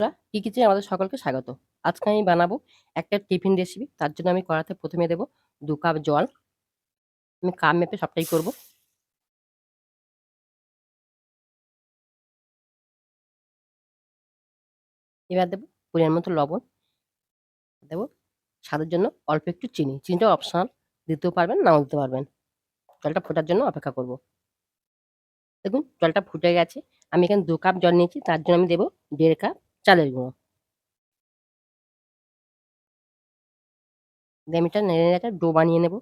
বন্ধুরা, কি কিচেনে আমাদের সকলকে স্বাগত। আজকে আমি বানাবো একটা টিফিন রেসিপি। তার জন্য আমি কড়াতে ১ম এ দেব ২ কাপ জল। আমি কাপ মেপে সবটাই করব। এবার দেবো পরিমাণ মতো লবণ। দেব স্বাদের জন্য অল্প একটু চিনি। চিনিটা অপশনাল দিতেও পারবেন, নাও দিতে পারবেন। জলটা ফোটার জন্য অপেক্ষা করব। দেখুন জলটা ফুটে গেছে। আমি এখানে দু কাপ জল নিয়েছি। তার জন্য আমি দেবো দেড় কাপ চালের গুঁড়ো। দিয়ে আমি এটা নেড়ে, নেড়ে ডো বানিয়ে নেব।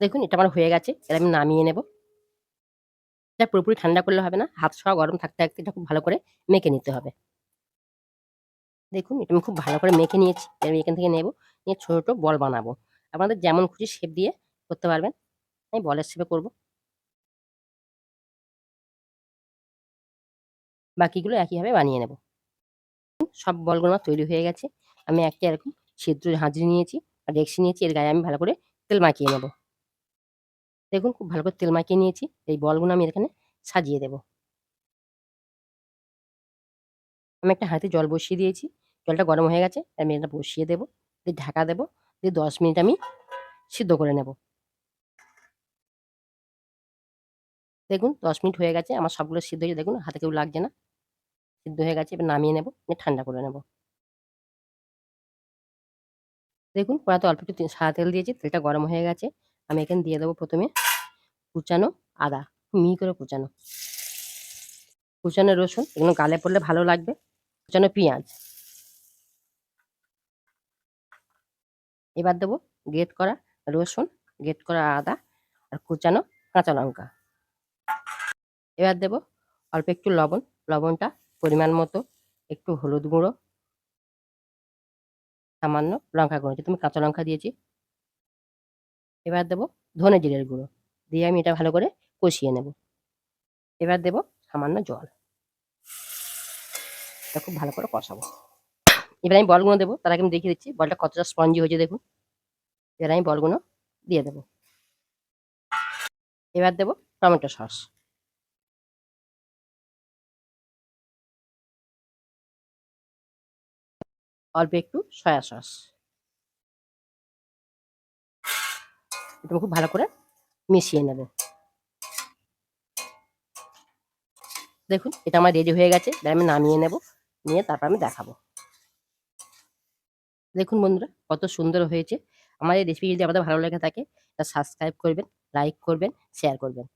দেখুন এটা আমার হয়ে গেছে। এটা আমি নামিয়ে নেব। এটা পুরোপুরি ঠান্ডা করলে হবে না। হাত সহ গরম থাকতে, থাকতে এটা খুব ভালো করে মেখে নিতে হবে। দেখুন এটা আমি খুব ভালো করে মেখে নিয়েছি। আমি এখান থেকে নেব। নিয়ে ছোট, ছোট বল বানাবো। আপনাদের যেমন খুশি শেপ দিয়ে করতে পারবেন। আমি বলের শেপে করব। বাকিগুলো একইভাবে বানিয়ে নেব। সব বলগুলো তৈরি হয়ে গেছে। আমি একটা এরকম সিদ্ধ হাঁড়ি নিয়েছি, আর ডেকচি নিয়েছি। এর গায়ে আমি ভালো করে তেল মাখিয়ে নেব। দেখুন, খুব ভালো করে তেল মাখিয়ে নিয়েছি। এই বলগুলো আমি এখানে সাজিয়ে দেব। আমি একটা হাতে জল বসিয়ে দিয়েছি। জলটা গরম হয়ে গেছে। আমি এটা বসিয়ে দেব। দিয়ে ঢাকা দেব। দিয়ে ১০ মিনিট আমি সিদ্ধ করে নেব। দেখুন ১০ মিনিট হয়ে গেছে। আমার সবগুলো সিদ্ধ হয়েছে দেখুন, হাতে কেউ লাগছে না। সিদ্ধ হয়ে গেছে। এবার নামিয়ে নেব। নিয়ে ঠান্ডা করে নেব। দেখুন কড়াতে অল্প একটু সাদা তেল দিয়েছি। তেলটা গরম হয়ে গেছে। আমি এখানে দিয়ে দেবো প্রথমে কুচানো আদা। মিহি করে কুচানো। কুচানো রসুন এগুলো গালে পড়লে ভালো লাগবে। কুচানো পেঁয়াজ। এবার দেবো গ্রেট করা রসুন, গ্রেট করা আদা আর কুচানো কাঁচা লঙ্কা। এবার দেবো অল্প একটু লবণ। লবণটা পরিমাণ মতো। একটু হলুদ গুঁড়ো। সামান্য লঙ্কা গুঁড়ো আমি কাঁচা লঙ্কা দিয়েছি। এবার দেবো ধনে জিরের গুঁড়ো। দিয়ে আমি এটা ভালো করে কষিয়ে নেব। এবার দেব সামান্য জল। এটা খুব ভালো করে কষাবো। এবার আমি বলগুলো দেবো। তার আগে আমি দেখিয়ে দিচ্ছি, বলটা কতটা স্পঞ্জি হয়েছে দেখুন। এবার আমি বলগুলো দিয়ে দেব। এবার দেব টমেটো সস। অল্প একটু সয়া সস। এটা খুব ভালো করে মিশিয়ে নেব। দেখুন এটা আমার রেডি হয়ে গেছে। আমি নামিয়ে নেব। নিয়ে তারপর আমি দেখাবো। দেখুন বন্ধুরা কত সুন্দর হয়েছে। আমার এই রেসিপি যদি আপনাদের ভালো লেগে থাকে তা সাবস্ক্রাইব করবেন, লাইক করবেন, শেয়ার করবেন।